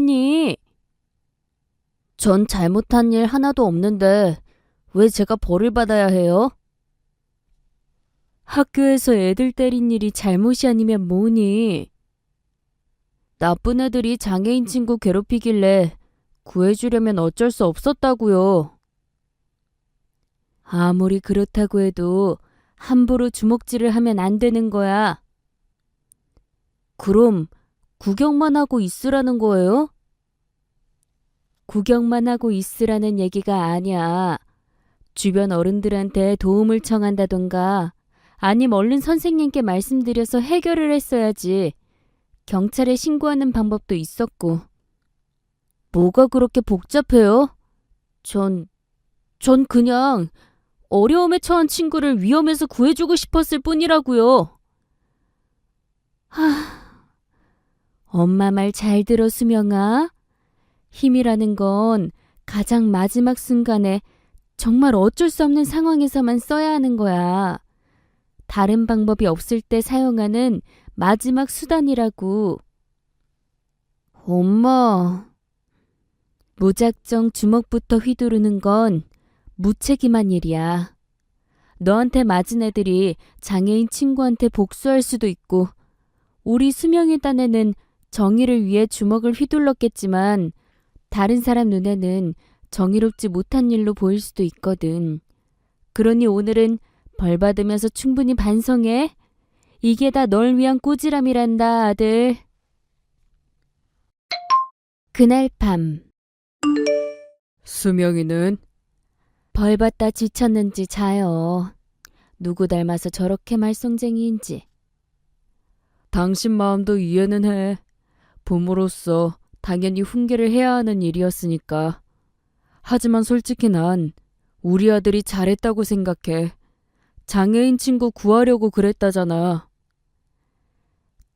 니? 전 잘못한 일 하나도 없는데 왜 제가 벌을 받아야 해요? 학교에서 애들 때린 일이 잘못이 아니면 뭐니? 나쁜 애들이 장애인 친구 괴롭히길래 구해주려면 어쩔 수 없었다고요. 아무리 그렇다고 해도 함부로 주먹질을 하면 안 되는 거야. 그럼 구경만 하고 있으라는 거예요? 구경만 하고 있으라는 얘기가 아니야. 주변 어른들한테 도움을 청한다던가 아님 얼른 선생님께 말씀드려서 해결을 했어야지. 경찰에 신고하는 방법도 있었고. 뭐가 그렇게 복잡해요? 전, 전 그냥 어려움에 처한 친구를 위험에서 구해주고 싶었을 뿐이라고요. 하, 엄마 말 잘 들어, 수명아. 힘이라는 건 가장 마지막 순간에 정말 어쩔 수 없는 상황에서만 써야 하는 거야. 다른 방법이 없을 때 사용하는 마지막 수단이라고. 엄마. 무작정 주먹부터 휘두르는 건 무책임한 일이야. 너한테 맞은 애들이 장애인 친구한테 복수할 수도 있고, 우리 수명의 딴에는 정의를 위해 주먹을 휘둘렀겠지만, 다른 사람 눈에는 정의롭지 못한 일로 보일 수도 있거든. 그러니 오늘은 벌 받으면서 충분히 반성해. 이게 다 널 위한 꾸지람이란다, 아들. 그날 밤. 수명이는 벌 받다 지쳤는지 자요. 누구 닮아서 저렇게 말썽쟁이인지. 당신 마음도 이해는 해. 부모로서 당연히 훈계를 해야 하는 일이었으니까. 하지만 솔직히 난 우리 아들이 잘했다고 생각해. 장애인 친구 구하려고 그랬다잖아.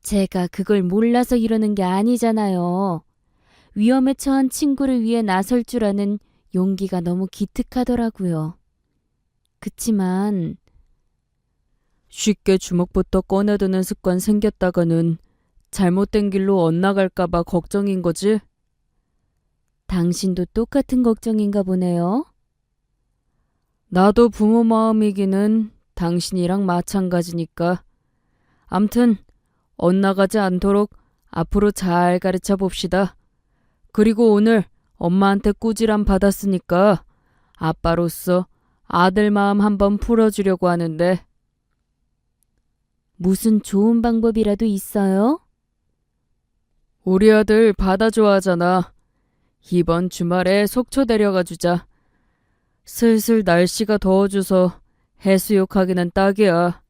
제가 그걸 몰라서 이러는 게 아니잖아요. 위험에 처한 친구를 위해 나설 줄 아는 용기가 너무 기특하더라고요. 그치만 쉽게 주먹부터 꺼내드는 습관 생겼다가는 잘못된 길로 엇나갈까봐 걱정인 거지? 당신도 똑같은 걱정인가 보네요. 나도 부모 마음이기는 당신이랑 마찬가지니까. 암튼 엇나가지 않도록 앞으로 잘 가르쳐 봅시다. 그리고 오늘 엄마한테 꾸지람 받았으니까 아빠로서 아들 마음 한번 풀어주려고 하는데 무슨 좋은 방법이라도 있어요? 우리 아들 바다 좋아하잖아. 이번 주말에 속초 데려가 주자. 슬슬 날씨가 더워져서 해수욕하기는 딱이야.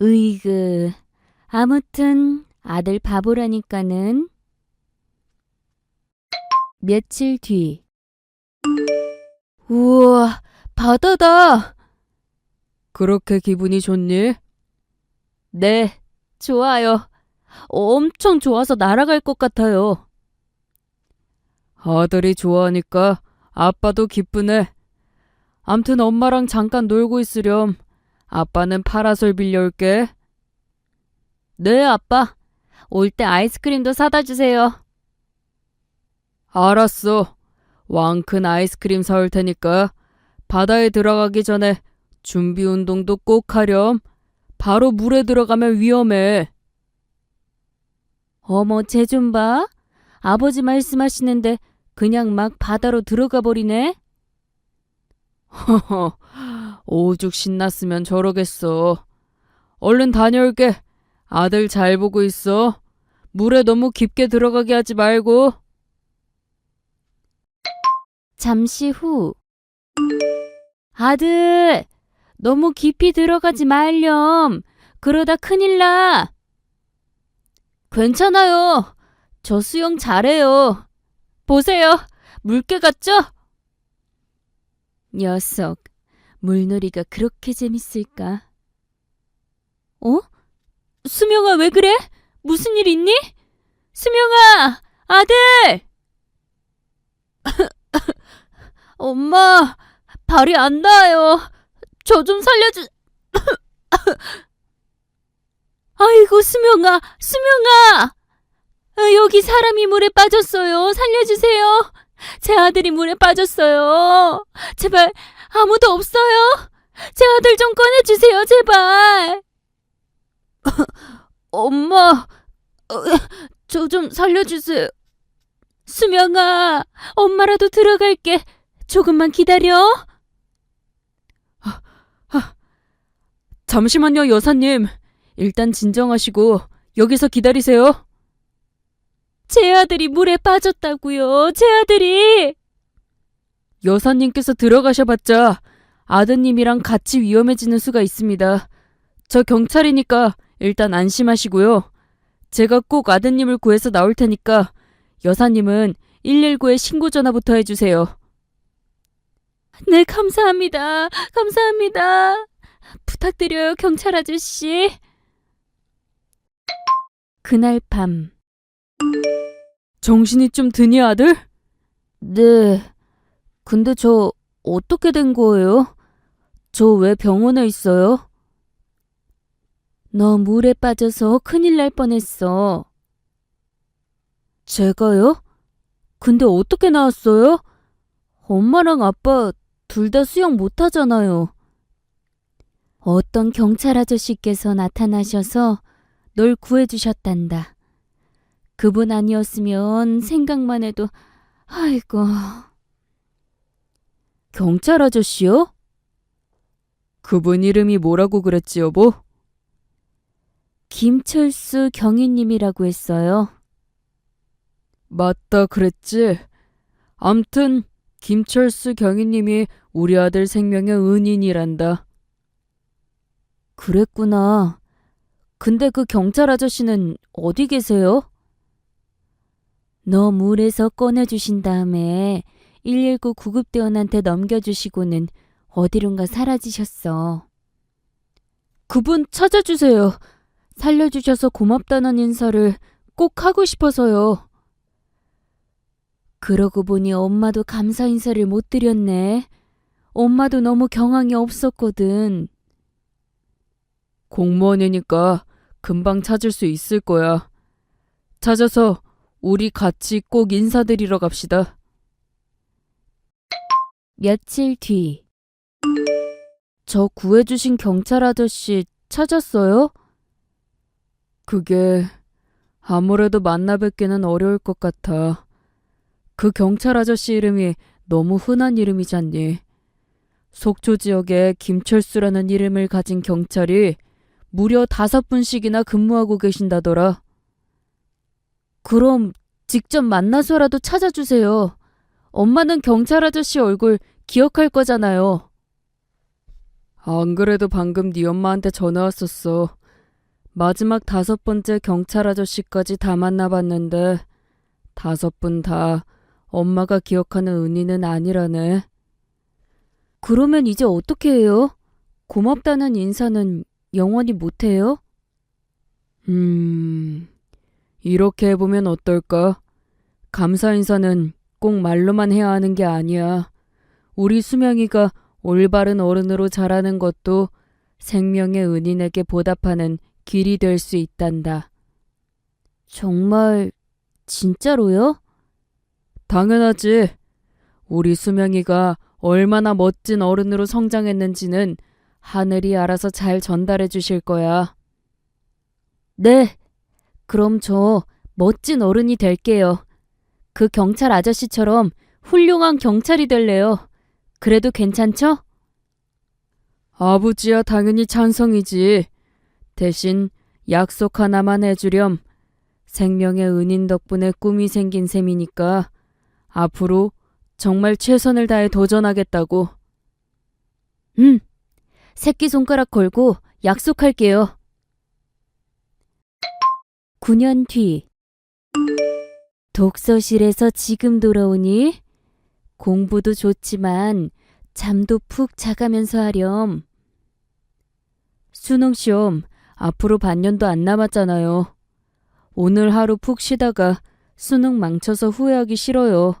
으이그. 아무튼 아들 바보라니까는. 며칠 뒤. 우와, 바다다. 그렇게 기분이 좋니? 네, 좋아요. 엄청 좋아서 날아갈 것 같아요. 아들이 좋아하니까 아빠도 기쁘네. 암튼 엄마랑 잠깐 놀고 있으렴. 아빠는 파라솔 빌려올게. 네, 아빠. 올 때 아이스크림도 사다 주세요. 알았어. 왕큰 아이스크림 사올 테니까 바다에 들어가기 전에 준비 운동도 꼭 하렴. 바로 물에 들어가면 위험해. 어머, 쟤 좀 봐. 아버지 말씀하시는데 그냥 막 바다로 들어가 버리네. 허허, 오죽 신났으면 저러겠어. 얼른 다녀올게. 아들 잘 보고 있어. 물에 너무 깊게 들어가게 하지 말고. 잠시 후. 아들, 너무 깊이 들어가지 말렴. 그러다 큰일 나. 괜찮아요. 저 수영 잘해요. 보세요. 물개 같죠? 녀석, 물놀이가 그렇게 재밌을까? 어? 수명아, 왜 그래? 무슨 일 있니? 수명아, 아들! 엄마, 발이 안 닿아요. 저 좀 살려주... 아이고, 수명아, 수명아! 아, 여기 사람이 물에 빠졌어요. 살려주세요. 제 아들이 물에 빠졌어요. 제발 아무도 없어요. 제 아들 좀 꺼내주세요, 제발. 엄마, 저 좀 살려주세요. 수명아, 엄마라도 들어갈게. 조금만 기다려. 잠시만요, 여사님. 일단 진정하시고 여기서 기다리세요. 제 아들이 물에 빠졌다고요. 제 아들이. 여사님께서 들어가셔봤자 아드님이랑 같이 위험해지는 수가 있습니다. 저 경찰이니까 일단 안심하시고요. 제가 꼭 아드님을 구해서 나올 테니까 여사님은 119에 신고 전화부터 해주세요. 네, 감사합니다. 감사합니다. 부탁드려요, 경찰 아저씨. 그날 밤. 정신이 좀 드니 아들? 네. 근데 저 어떻게 된 거예요? 저 왜 병원에 있어요? 너 물에 빠져서 큰일 날 뻔했어. 제가요? 근데 어떻게 나왔어요? 엄마랑 아빠 둘 다 수영 못 하잖아요. 어떤 경찰 아저씨께서 나타나셔서 널 구해주셨단다. 그분 아니었으면 생각만 해도 아이고. 경찰 아저씨요? 그분 이름이 뭐라고 그랬지 여보? 김철수 경위님이라고 했어요. 맞다 그랬지. 암튼 김철수 경위님이 우리 아들 생명의 은인이란다. 그랬구나. 근데 그 경찰 아저씨는 어디 계세요? 너 물에서 꺼내주신 다음에 119 구급대원한테 넘겨주시고는 어디론가 사라지셨어. 그분 찾아주세요. 살려주셔서 고맙다는 인사를 꼭 하고 싶어서요. 그러고 보니 엄마도 감사 인사를 못 드렸네. 엄마도 너무 경황이 없었거든. 공무원이니까 금방 찾을 수 있을 거야. 찾아서 우리 같이 꼭 인사드리러 갑시다. 며칠 뒤. 저 구해주신 경찰 아저씨 찾았어요? 그게 아무래도 만나 뵙기는 어려울 것 같아. 그 경찰 아저씨 이름이 너무 흔한 이름이잖니. 속초 지역에 김철수라는 이름을 가진 경찰이 무려 다섯 분씩이나 근무하고 계신다더라. 그럼 직접 만나서라도 찾아주세요. 엄마는 경찰 아저씨 얼굴 기억할 거잖아요. 안 그래도 방금 네 엄마한테 전화 왔었어. 마지막 다섯 번째 경찰 아저씨까지 다 만나봤는데 다섯 분 다 엄마가 기억하는 은희는 아니라네. 그러면 이제 어떻게 해요? 고맙다는 인사는 영원히 못해요? 음, 이렇게 해보면 어떨까? 감사 인사는 꼭 말로만 해야 하는 게 아니야. 우리 수명이가 올바른 어른으로 자라는 것도 생명의 은인에게 보답하는 길이 될 수 있단다. 정말 진짜로요? 당연하지. 우리 수명이가 얼마나 멋진 어른으로 성장했는지는 하늘이 알아서 잘 전달해 주실 거야. 네. 그럼 저 멋진 어른이 될게요. 그 경찰 아저씨처럼 훌륭한 경찰이 될래요. 그래도 괜찮죠? 아버지야 당연히 찬성이지. 대신 약속 하나만 해주렴. 생명의 은인 덕분에 꿈이 생긴 셈이니까 앞으로 정말 최선을 다해 도전하겠다고. 음. 새끼손가락 걸고 약속할게요. 9년 뒤. 독서실에서 지금 돌아오니 공부도 좋지만 잠도 푹 자가면서 하렴. 수능 시험 앞으로 반년도 안 남았잖아요. 오늘 하루 푹 쉬다가 수능 망쳐서 후회하기 싫어요.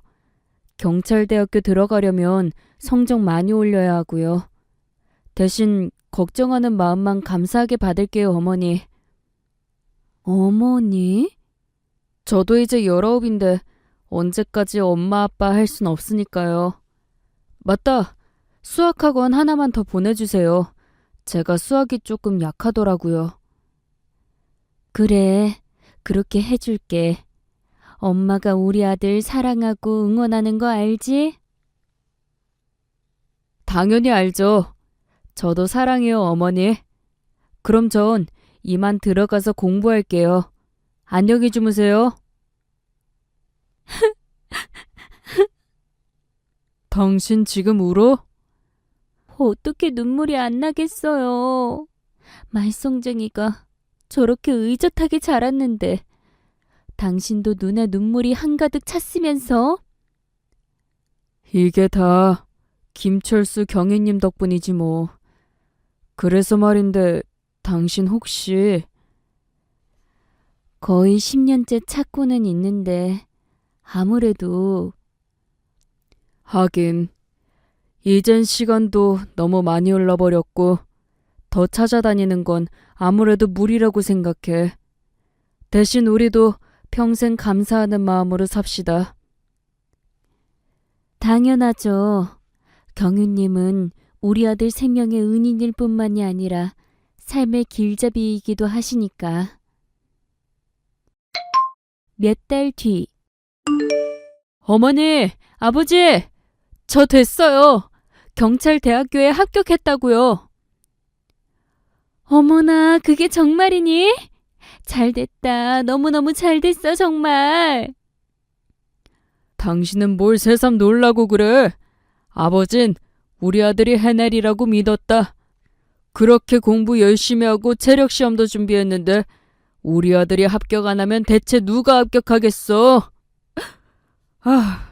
경찰대학교 들어가려면 성적 많이 올려야 하고요. 대신 걱정하는 마음만 감사하게 받을게요, 어머니. 어머니? 저도 이제 열아홉인데 언제까지 엄마 아빠 할 순 없으니까요. 맞다. 수학학원 하나만 더 보내주세요. 제가 수학이 조금 약하더라고요. 그래, 그렇게 해줄게. 엄마가 우리 아들 사랑하고 응원하는 거 알지? 당연히 알죠. 저도 사랑해요, 어머니. 그럼 전 이만 들어가서 공부할게요. 안녕히 주무세요. 당신 지금 울어? 어떻게 눈물이 안 나겠어요. 말썽쟁이가 저렇게 의젓하게 자랐는데 당신도 눈에 눈물이 한가득 찼으면서 이게 다 김철수 경위님 덕분이지 뭐. 그래서 말인데 당신 혹시 거의 10년째 찾고는 있는데 아무래도 하긴 이젠 시간도 너무 많이 흘러버렸고 더 찾아다니는 건 아무래도 무리라고 생각해. 대신 우리도 평생 감사하는 마음으로 삽시다. 당연하죠. 경윤님은 우리 아들 생명의 은인일 뿐만이 아니라 삶의 길잡이이기도 하시니까. 몇 달 뒤, 어머니, 아버지, 저 됐어요. 경찰 대학교에 합격했다고요. 어머나, 그게 정말이니? 잘 됐다. 너무너무 잘 됐어, 정말. 당신은 뭘 새삼 놀라고 그래? 아버진 우리 아들이 해내리라고 믿었다. 그렇게 공부 열심히 하고 체력 시험도 준비했는데 우리 아들이 합격 안 하면 대체 누가 합격하겠어? 아,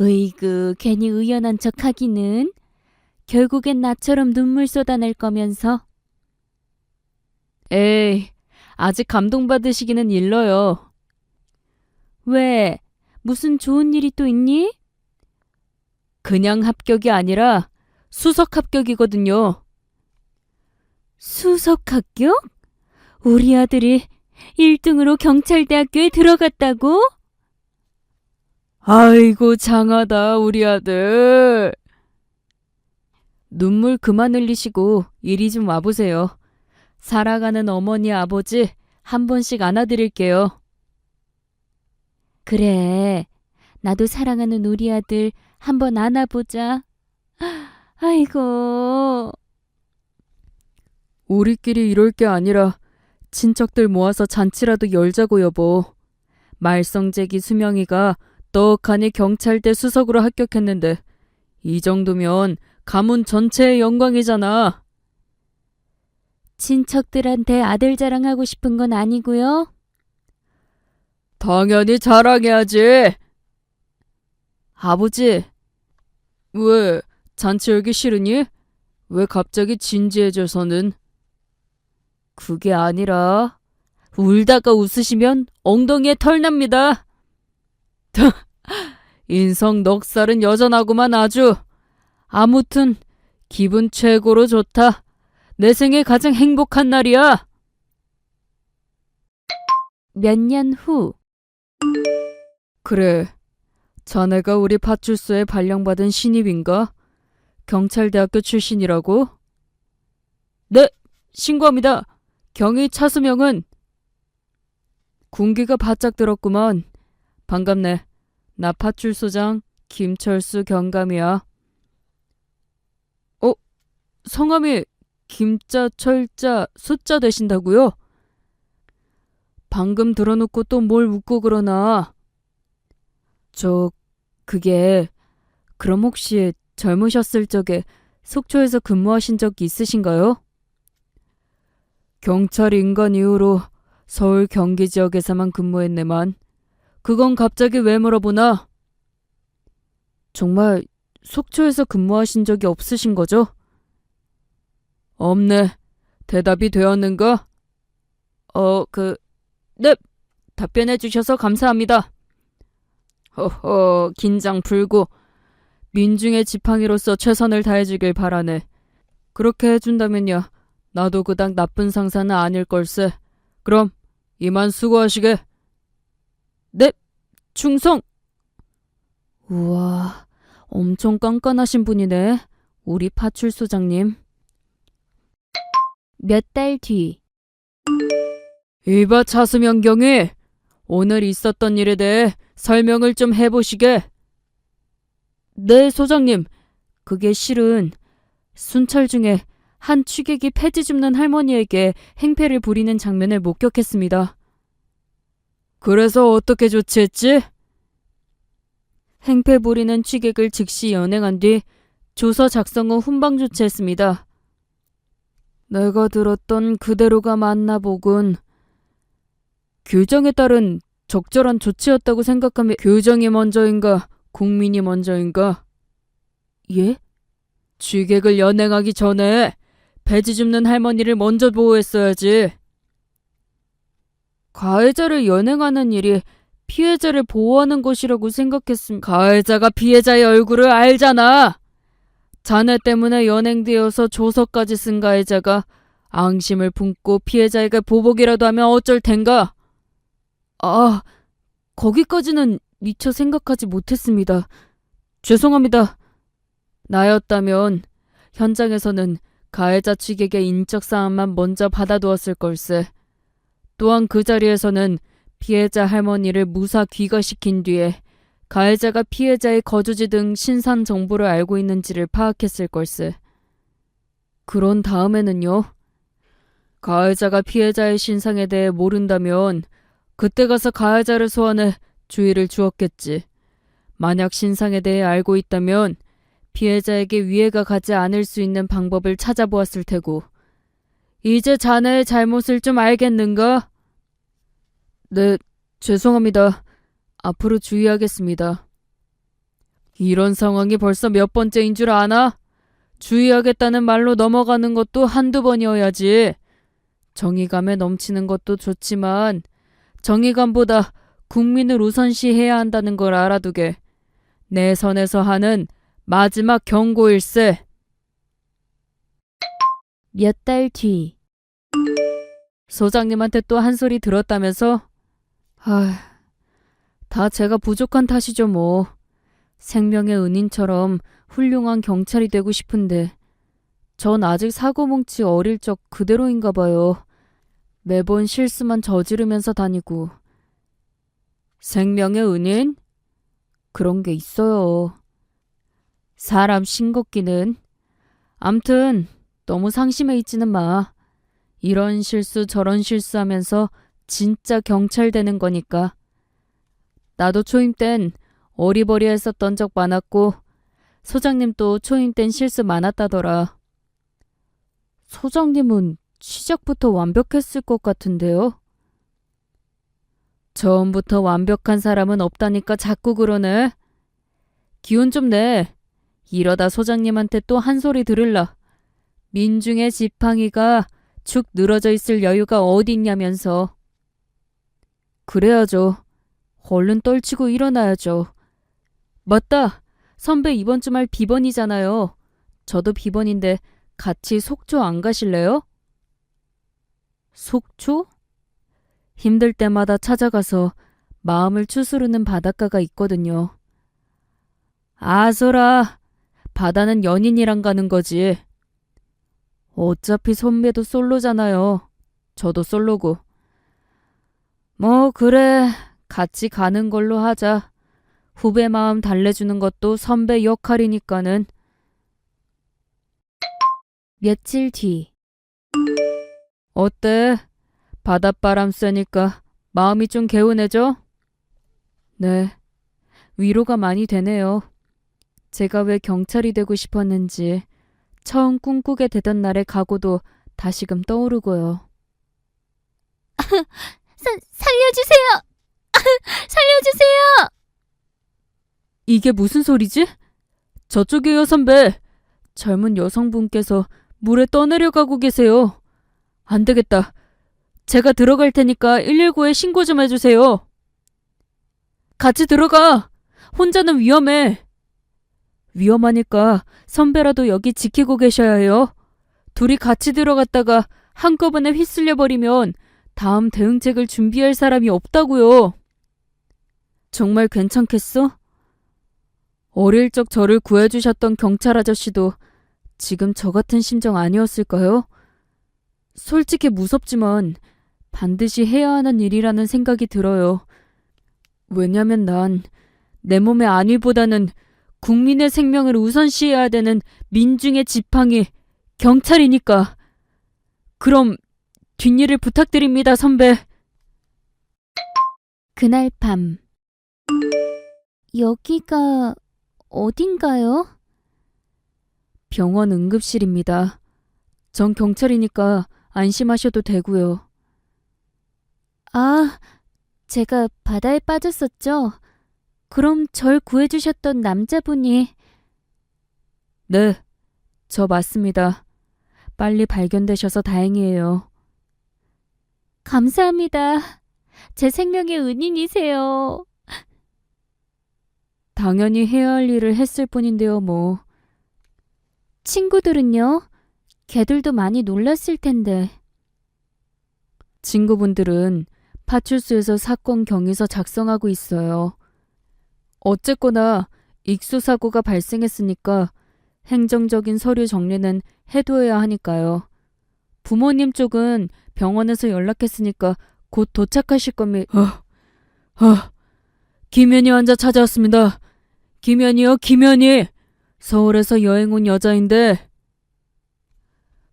으이그, 괜히 의연한 척 하기는. 결국엔 나처럼 눈물 쏟아낼 거면서. 에이, 아직 감동받으시기는 일러요. 왜? 무슨 좋은 일이 또 있니? 그냥 합격이 아니라 수석 합격이거든요. 수석 합격? 우리 아들이 1등으로 경찰대학교에 들어갔다고? 아이고 장하다 우리 아들. 눈물 그만 흘리시고 이리 좀 와보세요. 살아가는 어머니 아버지 한 번씩 안아드릴게요. 그래. 나도 사랑하는 우리 아들 한번 안아보자. 아이고. 우리끼리 이럴 게 아니라 친척들 모아서 잔치라도 열자고 여보. 말썽쟁이 수명이가 떡하니 경찰대 수석으로 합격했는데 이 정도면 가문 전체의 영광이잖아. 친척들한테 아들 자랑하고 싶은 건 아니고요. 당연히 자랑해야지. 아버지, 왜 잔치 열기 싫으니? 왜 갑자기 진지해져서는? 그게 아니라 울다가 웃으시면 엉덩이에 털 납니다. 인성 넉살은 여전하구만 아주. 아무튼 기분 최고로 좋다. 내 생애 가장 행복한 날이야. 몇 년 후, 그래. 자네가 우리 파출소에 발령받은 신입인가? 경찰대학교 출신이라고? 네, 신고합니다. 경위 차수명은 군기가 바짝 들었구만. 반갑네. 나 파출소장 김철수 경감이야. 어? 성함이 김자, 철자, 숫자 되신다고요? 방금 들어놓고 또 뭘 웃고 그러나? 저, 그게, 그럼 혹시 젊으셨을 적에 속초에서 근무하신 적 있으신가요? 경찰 인간 이후로 서울 경기 지역에서만 근무했네만, 그건 갑자기 왜 물어보나? 정말 속초에서 근무하신 적이 없으신 거죠? 없네. 대답이 되었는가? 어, 그, 네. 답변해 주셔서 감사합니다. 허허, 긴장 풀고 민중의 지팡이로서 최선을 다해주길 바라네. 그렇게 해준다면요. 나도 그닥 나쁜 상사는 아닐 걸세. 그럼 이만 수고하시게. 네, 충성! 우와, 엄청 깐깐하신 분이네. 우리 파출소장님. 몇 달 뒤. 이봐 차수명경이 오늘 있었던 일에 대해 설명을 좀 해보시게. 네, 소장님. 그게 실은 순찰 중에 한 취객이 폐지 줍는 할머니에게 행패를 부리는 장면을 목격했습니다. 그래서 어떻게 조치했지? 행패 부리는 취객을 즉시 연행한 뒤 조서 작성 후 훈방 조치했습니다. 내가 들었던 그대로가 맞나 보군. 규정에 따른 적절한 조치였다고 생각하면 규정이 먼저인가 국민이 먼저인가? 예? 취객을 연행하기 전에 배지 줍는 할머니를 먼저 보호했어야지. 가해자를 연행하는 일이 피해자를 보호하는 것이라고 생각했음. 가해자가 피해자의 얼굴을 알잖아. 자네 때문에 연행되어서 조서까지 쓴 가해자가 앙심을 품고 피해자에게 보복이라도 하면 어쩔 텐가? 아, 거기까지는 미처 생각하지 못했습니다. 죄송합니다. 나였다면 현장에서는 가해자 측에게 인적 사항만 먼저 받아두었을 걸세. 또한 그 자리에서는 피해자 할머니를 무사 귀가시킨 뒤에 가해자가 피해자의 거주지 등 신상 정보를 알고 있는지를 파악했을 걸세. 그런 다음에는요. 가해자가 피해자의 신상에 대해 모른다면 그때 가서 가해자를 소환해 주의를 주었겠지. 만약 신상에 대해 알고 있다면 피해자에게 위해가 가지 않을 수 있는 방법을 찾아보았을 테고. 이제 자네의 잘못을 좀 알겠는가? 네, 죄송합니다. 앞으로 주의하겠습니다. 이런 상황이 벌써 몇 번째인 줄 아나? 주의하겠다는 말로 넘어가는 것도 한두 번이어야지. 정의감에 넘치는 것도 좋지만 정의감보다 국민을 우선시해야 한다는 걸 알아두게. 내 선에서 하는 마지막 경고일세. 몇 달 뒤. 소장님한테 또 한 소리 들었다면서? 아, 다 제가 부족한 탓이죠, 뭐. 생명의 은인처럼 훌륭한 경찰이 되고 싶은데, 전 아직 사고뭉치 어릴 적 그대로인가 봐요. 매번 실수만 저지르면서 다니고. 생명의 은인? 그런 게 있어요. 사람 싱겁기는. 암튼, 너무 상심해 있지는 마. 이런 실수 저런 실수 하면서 진짜 경찰 되는 거니까. 나도 초임 땐 어리버리 했었던 적 많았고 소장님도 초임 땐 실수 많았다더라. 소장님은 시작부터 완벽했을 것 같은데요? 처음부터 완벽한 사람은 없다니까 자꾸 그러네. 기운 좀 내. 이러다 소장님한테 또 한 소리 들을라. 민중의 지팡이가 축 늘어져 있을 여유가 어디 있냐면서. 그래야죠. 얼른 떨치고 일어나야죠. 맞다. 선배 이번 주말 비번이잖아요. 저도 비번인데 같이 속초 안 가실래요? 속초? 힘들 때마다 찾아가서 마음을 추스르는 바닷가가 있거든요. 아소라. 바다는 연인이랑 가는 거지. 어차피 선배도 솔로잖아요. 저도 솔로고. 뭐, 그래. 같이 가는 걸로 하자. 후배 마음 달래주는 것도 선배 역할이니까는. 며칠 뒤. 어때? 바닷바람 쐬니까 마음이 좀 개운해져? 네. 위로가 많이 되네요. 제가 왜 경찰이 되고 싶었는지 처음 꿈꾸게 되던 날의 각오도 다시금 떠오르고요. 사, 살려주세요! 살려주세요! 이게 무슨 소리지? 저쪽이에요, 선배. 젊은 여성분께서 물에 떠내려가고 계세요. 안 되겠다. 제가 들어갈 테니까 119에 신고 좀 해주세요. 같이 들어가. 혼자는 위험해. 위험하니까 선배라도 여기 지키고 계셔야 해요. 둘이 같이 들어갔다가 한꺼번에 휩쓸려 버리면 다음 대응책을 준비할 사람이 없다고요. 정말 괜찮겠어? 어릴 적 저를 구해주셨던 경찰 아저씨도 지금 저 같은 심정 아니었을까요? 솔직히 무섭지만 반드시 해야 하는 일이라는 생각이 들어요. 왜냐면 난 내 몸의 안위보다는 국민의 생명을 우선시해야 되는 민중의 지팡이 경찰이니까. 그럼 뒷일을 부탁드립니다, 선배. 그날 밤. 여기가 어딘가요? 병원 응급실입니다. 전 경찰이니까 안심하셔도 되고요. 아, 제가 바다에 빠졌었죠? 그럼 절 구해주셨던 남자분이 네, 저 맞습니다. 빨리 발견되셔서 다행이에요. 감사합니다. 제 생명의 은인이세요. 당연히 해야 할 일을 했을 뿐인데요, 뭐. 친구들은요? 걔들도 많이 놀랐을 텐데. 친구분들은 파출소에서 사건 경위서 작성하고 있어요. 어쨌거나 익수 사고가 발생했으니까 행정적인 서류 정리는 해둬야 하니까요. 부모님 쪽은 병원에서 연락했으니까 곧 도착하실 겁니다. 아, 아, 김현이 환자 찾아왔습니다. 김현이요, 김현이. 서울에서 여행 온 여자인데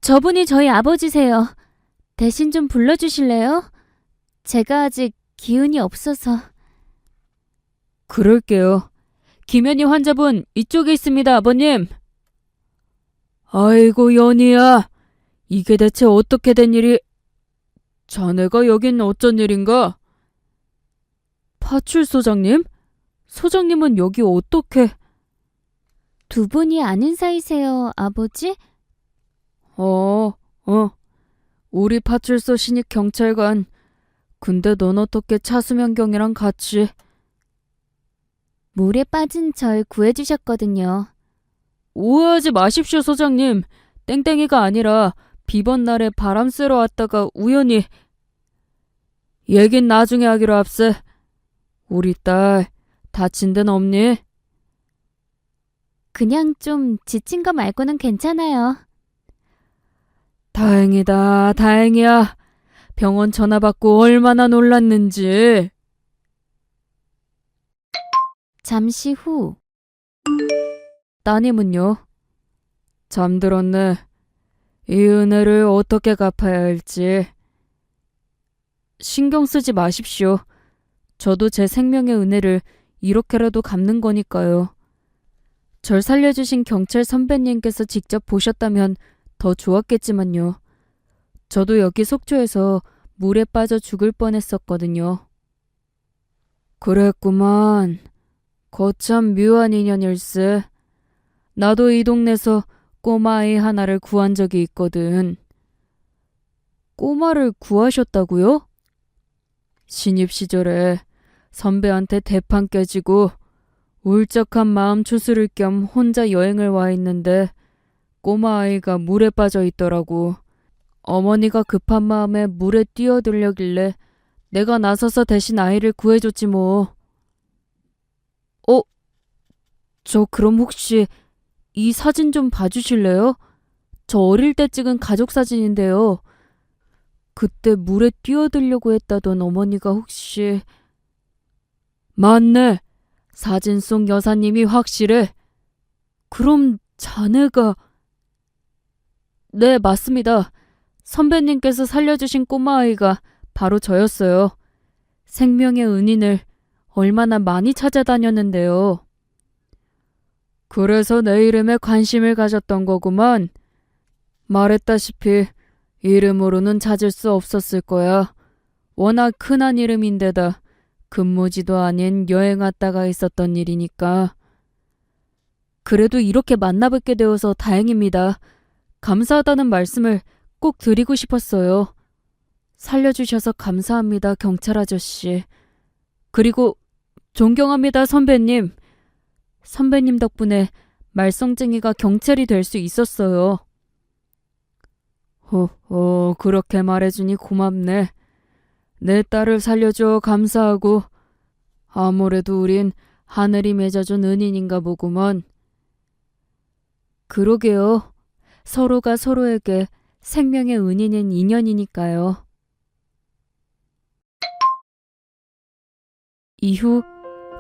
저분이 저희 아버지세요. 대신 좀 불러주실래요? 제가 아직 기운이 없어서. 그럴게요. 김현이 환자분 이쪽에 있습니다, 아버님. 아이고, 연희야. 이게 대체 어떻게 된 일이... 자네가 여긴 어쩐 일인가? 파출 소장님? 소장님은 여기 어떻게... 두 분이 아는 사이세요, 아버지? 어, 어. 우리 파출소 신입 경찰관. 근데 넌 어떻게 차수명경이랑 같이... 물에 빠진 절 구해주셨거든요. 오해하지 마십시오, 소장님. 땡땡이가 아니라 비번 날에 바람 쐬러 왔다가 우연히 얘긴 나중에 하기로 합세. 우리 딸 다친 데는 없니? 그냥 좀 지친 거 말고는 괜찮아요. 다행이다, 다행이야. 병원 전화 받고 얼마나 놀랐는지. 잠시 후, 따님은요? 잠들었네. 이 은혜를 어떻게 갚아야 할지. 신경 쓰지 마십시오. 저도 제 생명의 은혜를 이렇게라도 갚는 거니까요. 절 살려주신 경찰 선배님께서 직접 보셨다면 더 좋았겠지만요. 저도 여기 속초에서 물에 빠져 죽을 뻔했었거든요. 그랬구만. 거참 묘한 인연일세. 나도 이 동네에서 꼬마아이 하나를 구한 적이 있거든. 꼬마를 구하셨다고요? 신입 시절에 선배한테 대판 깨지고 울적한 마음 추스를 겸 혼자 여행을 와 있는데 꼬마 아이가 물에 빠져 있더라고. 어머니가 급한 마음에 물에 뛰어들려길래 내가 나서서 대신 아이를 구해줬지 뭐. 어? 저 그럼 혹시 이 사진 좀 봐주실래요? 저 어릴 때 찍은 가족 사진인데요. 그때 물에 뛰어들려고 했다던 어머니가 혹시... 맞네. 사진 속 여사님이 확실해. 그럼 자네가... 네, 맞습니다. 선배님께서 살려주신 꼬마아이가 바로 저였어요. 생명의 은인을 얼마나 많이 찾아다녔는데요. 그래서 내 이름에 관심을 가졌던 거구만. 말했다시피 이름으로는 찾을 수 없었을 거야. 워낙 흔한 이름인데다 근무지도 아닌 여행 왔다가 있었던 일이니까. 그래도 이렇게 만나뵙게 되어서 다행입니다. 감사하다는 말씀을 꼭 드리고 싶었어요. 살려주셔서 감사합니다, 경찰 아저씨. 그리고 존경합니다, 선배님. 선배님 덕분에 말썽쟁이가 경찰이 될 수 있었어요. 호호, 그렇게 말해주니 고맙네. 내 딸을 살려줘 감사하고 아무래도 우린 하늘이 맺어준 은인인가 보구먼. 그러게요. 서로가 서로에게 생명의 은인인 인연이니까요. 이후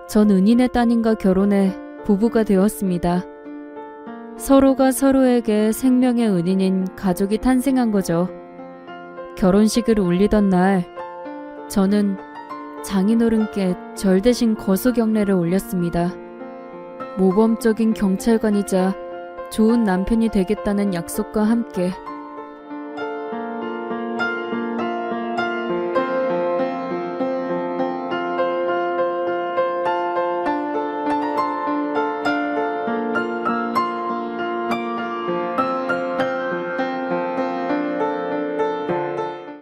전 은인의 따님과 결혼해 부부가 되었습니다. 서로가 서로에게 생명의 은인인 가족이 탄생한 거죠. 결혼식을 올리던 날, 저는 장인어른께 절 대신 거소 경례를 올렸습니다. 모범적인 경찰관이자 좋은 남편이 되겠다는 약속과 함께